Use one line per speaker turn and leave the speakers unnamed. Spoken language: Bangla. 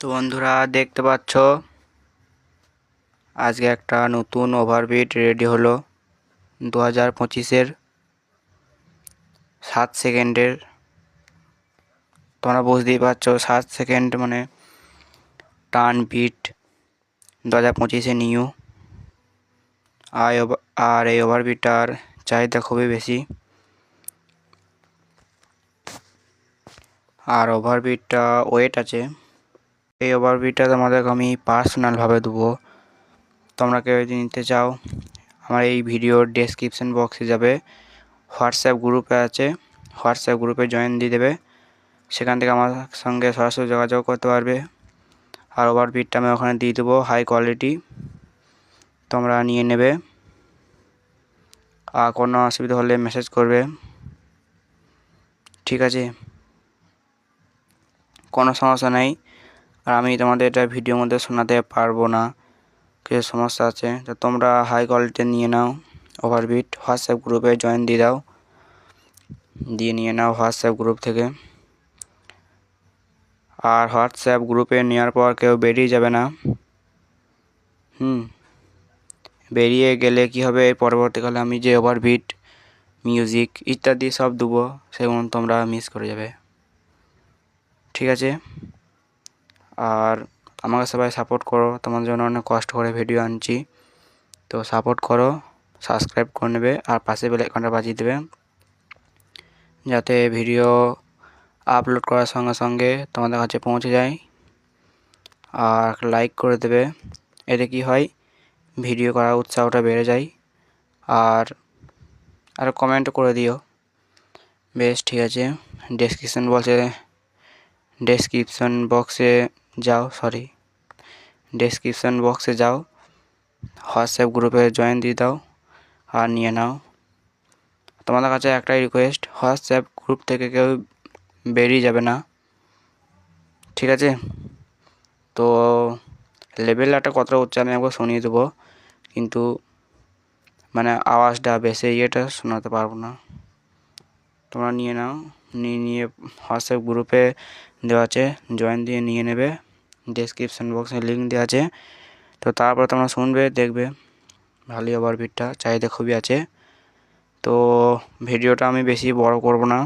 তো বন্ধুরা দেখতে পাচ্ছ, আজকে একটা নতুন ওভারবিট রেডি হলো দু হাজার পঁচিশের সাত সেকেন্ডের। তোমরা বুঝতেই পারছ, সাত সেকেন্ড মানে টান বিট দু হাজার পঁচিশে নিউ। ওভ- আর এই ওভারবিটটার চাহিদা খুবই বেশি। আর ওভারবিটটা ওয়েট আছে। এই ওভারভিউটা তোমাদের আমি পার্সোনালভাবে দেবো। তোমরা কেউ যদি নিতে চাও, আমার এই ভিডিওর ডেসক্রিপশন বক্সে যাবে। হোয়াটসঅ্যাপ গ্রুপে আছে হোয়াটসঅ্যাপ গ্রুপে জয়েন দিয়ে দেবে। সেখান থেকে আমার সঙ্গে সরাসরি যোগাযোগ করতে পারবে। আর ওভারভিউটা আমি ওখানে দিয়ে দেবো হাই কোয়ালিটি তোমরা নিয়ে নেবে। আর কোনো অসুবিধা হলে মেসেজ করবে। ঠিক আছে? কোনো সমস্যা নেই। আর আমি তোমাদের এটা ভিডিওর মধ্যে শোনাতে পারব না। কিছু সমস্যা আছে? তো তোমরা হাই কোয়ালিটি নিয়ে নাও ওভারবিট হোয়াটসঅ্যাপ গ্রুপে জয়েন দিয়ে দাও। দিয়ে নিয়ে নাও হোয়াটসঅ্যাপ গ্রুপ থেকে। আর হোয়াটসঅ্যাপ গ্রুপে নেওয়ার পর কেউ বেরিয়ে যাবে না। হুম। বেরিয়ে গেলে কি হবে? পরবর্তীকালে আমি যে ওভারবিট মিউজিক ইত্যাদি সব দেবো, সেগুলো তোমরা মিস করে যাবে। ঠিক আছে? আর আমাকে সবাই সাপোর্ট করো। তোমার জন্য অনেক কষ্ট করে ভিডিও আনছি। তো সাপোর্ট করো সাবস্ক্রাইব করে নেবে, আর পাশে বেল আইকনটা বাজিয়ে দেবে। যাতে ভিডিও আপলোড করার সঙ্গে সঙ্গে তোমাদের কাছে পৌঁছে যায়। আর লাইক করে দেবে। এতে কি হয়? ভিডিও করার উৎসাহটা বেড়ে যায়। আর আর কমেন্ট করে দিও। বেশ, ঠিক আছে। ডেসক্রিপশন বলছে ডেসক্রিপশন বক্সে যাও সরি ডেসক্রিপশন বক্সে যাও হোয়াটসঅ্যাপ গ্রুপে জয়েন দিয়ে দাও আর নিয়ে নাও। তোমাদের কাছে একটাই রিকোয়েস্ট হোয়াটসঅ্যাপ গ্রুপ থেকে কেউ বেরিয়ে যাবে না। ঠিক আছে? তো লেভেলটা কতটা উচ্চ আমি একবার শুনিয়ে দেবো। কিন্তু মানে আওয়াজটা বেশি ইয়েটা শোনাতে পারব না। তোমরা নিয়ে নাও, নিয়ে নিয়ে হোয়াটসঅ্যাপ গ্রুপে দেওয়া আছে জয়েন দিয়ে নিয়ে নেবে। ডেসক্রিপশন বক্সে লিঙ্ক দেওয়া আছে। তো তারপর তোমরা শুনবে, দেখবে। ভালোই ওভারভিটটা চাহিদা খুবই আছে। তো ভিডিওটা আমি বেশি বড় করব না।